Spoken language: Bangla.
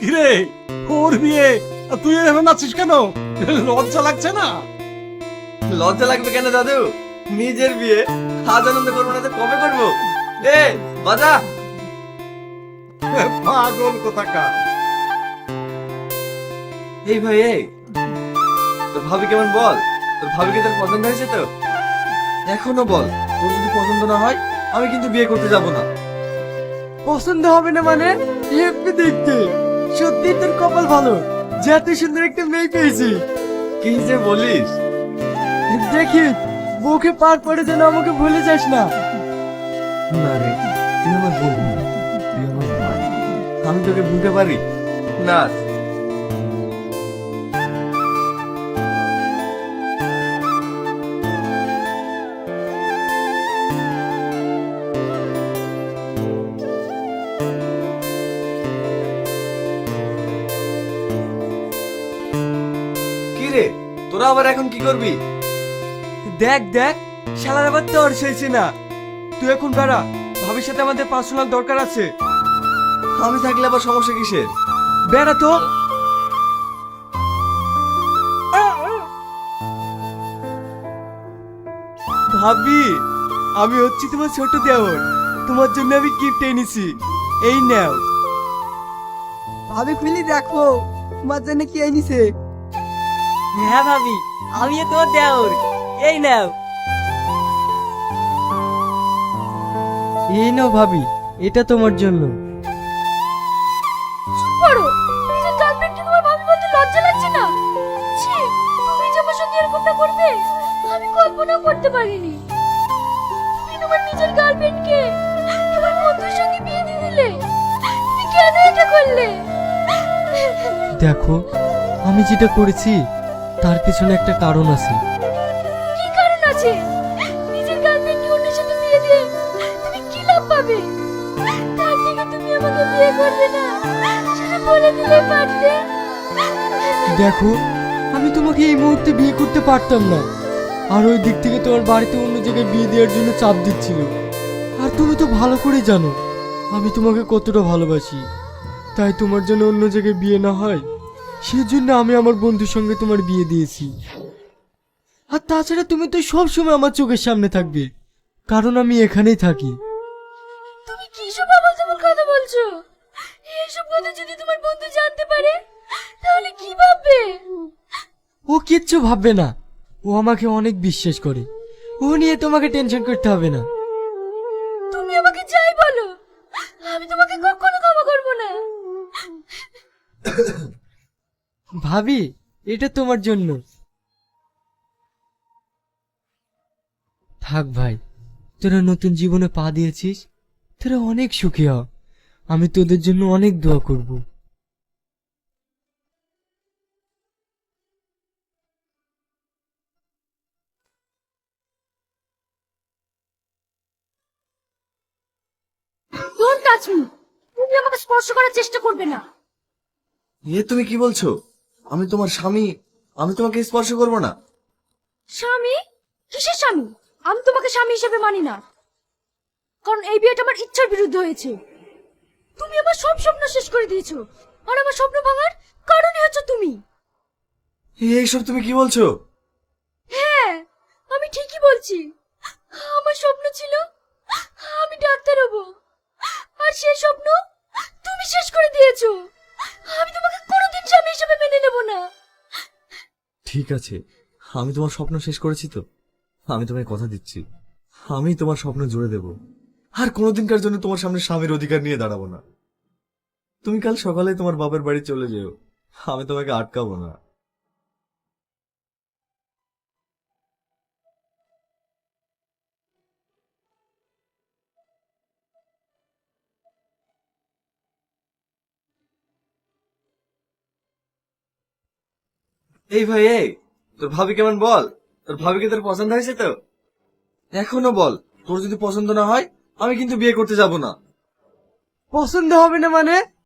কিরে ওর বিয়ে আর তুই আছিস কেন? লজ্জা লাগছে না? লজ্জা লাগবে কেন দাদু? নিজের বিয়ে আজ আনন্দ করব না তো কবে করব? এ বাজা। পাগল কোথাকার। এই ভাই এই। তোর ভাবি কেমন বল? তোর ভাবিকে তোর পছন্দ হয়েছে তো? এখনও বল তোর যদি পছন্দ না হয় আমি কিন্তু বিয়ে করতে যাব না। পছন্দ হবে না মানে? দেখতে। সত্যি তোর কপাল ভালো। যে এত সুন্দর একটা মেয়ে পেয়েছি। কি যে বলিস? দেখি বউকে পার করে যেন আমাকে ভুলে যাস না। না রে তুই আমার বউ আমি তোকে ভুলতে পারি? না। তোরা আবার এখন কি করবি? দেখ দেখ শালার আবার তোর সইছে না তুই এখন বেড়া ভাবির সাথে আমাদের পার্সোনাল দরকার আছে। আমি থাকলে আবার সমস্যা কিসের? বেড়া তো। ভাবি আমি হচ্ছি তোমার ছোট দেওর। তোমার জন্য আমি গিফট এনেছি। এই নাও। ভাবি খুলি দেখো তোমার জন্য কি এনেছে? হ্যাঁ ভাবি আমি তোমার দেওর। এই নাও। এই নাও ভাবি এটা তোমার জন্য। করো নিজের গার্লফ্রেন্ডকে তোমার ভাবি বলতে লজ্জা লাগছে না। ছি তুমি যে আমার সঙ্গে এরকমটা করবে আমি কল্পনাও করতে পারিনি। তুমি তোমার নিজের গার্লফ্রেন্ডকে তোমার বন্ধুর সঙ্গে বিয়ে দিয়ে দিলে। তুমি কেন এটা করলে? দেখো আমি যেটা করেছি তার পিছনে একটা কারণ আছে। কি কারণ আছে? নিজের গার্লফ্রেন্ডকে অন্যের সাথে বিয়ে দিয়ে তুমি কি লাভ পাবে? তার থেকে তুমি আমাকে বিয়ে করবে না। সেটা বলে দিলে পারতে। দেখো আমি তোমাকে এই মুহূর্তে বিয়ে করতে পারতাম না। আর ওই দিক থেকে তোমার বাড়িতে অন্য জায়গায় বিয়ে দেওয়ার জন্য চাপ দিচ্ছিল। আর তুমি তো ভালো করে জানো আমি তোমাকে কতটা ভালোবাসি। তাই তোমার জন্য অন্য জায়গায় বিয়ে না হয় সেজন্য আমি আমার বন্ধুর সঙ্গে তোমার বিয়ে দিয়েছি। আর তাছাড়া তুমি তো সব সময় আমার চোখের সামনে থাকবে কারণ আমি এখানেই থাকি। তুমি কি সব আবল কথা বলছো? এইসব কথা যদি তোমার বন্ধু জানতে পারে তাহলে কি ভাববে? ও কিচ্ছু ভাববে না। ও আমাকে অনেক বিশ্বাস করে। ও নিয়ে তোমাকে টেনশন করতে হবে না। তুমি আমাকে যাই বলো। আমি তোমাকে কখনো ক্ষমা করব না। ভাবি এটা তোমার জন্য। থাক ভাই তোরা নতুন জীবনে পা দিয়েছিস তোরা অনেক সুখী হ। আমি তোদের জন্য অনেক দোয়া করব। তুমি আমাকে স্পর্শ করার চেষ্টা করবে না। এ তুমি কি বলছো? আমি তোমার স্বামী আমি তোমাকে স্পর্শ করব না। স্বামী? কিসের স্বামী? আমি তোমাকে স্বামী হিসেবে মানি না। কারণ এই বিয়েটা আমার ইচ্ছার বিরুদ্ধে হয়েছে। তুমি আমার সব স্বপ্ন শেষ করে দিয়েছ। আর আমার স্বপ্ন ভাঙার কারণই হচ্ছে তুমি। এইসব তুমি কি বলছো? হ্যাঁ আমি ঠিকই বলছি। আমার স্বপ্ন ছিল আমি ডাক্তার হব। আর সেই স্বপ্ন তুমি শেষ করে দিয়েছ। ঠিক আছে। আমি তোমার স্বপ্ন শেষ করেছি তো। আমি তোমায় কথা দিচ্ছি। আমি তোমার স্বপ্ন জুড়ে দেব। আর কোনোদিনকার জন্য তোমার সামনে স্বামীর অধিকার নিয়ে দাঁড়াবো না। তুমি কাল সকালে তোমার বাপের বাড়ি চলে যেও। আমি তোমাকে আটকাবো না। এই ভাই, এই, তোর ভাবি কেমন বল? তোর ভাবিকে তোর পছন্দ হয়েছে তো? এখনও বল, তোর যদি পছন্দ না হয়, আমি কিন্তু বিয়ে করতে যাব না। পছন্দ হবে না মানে?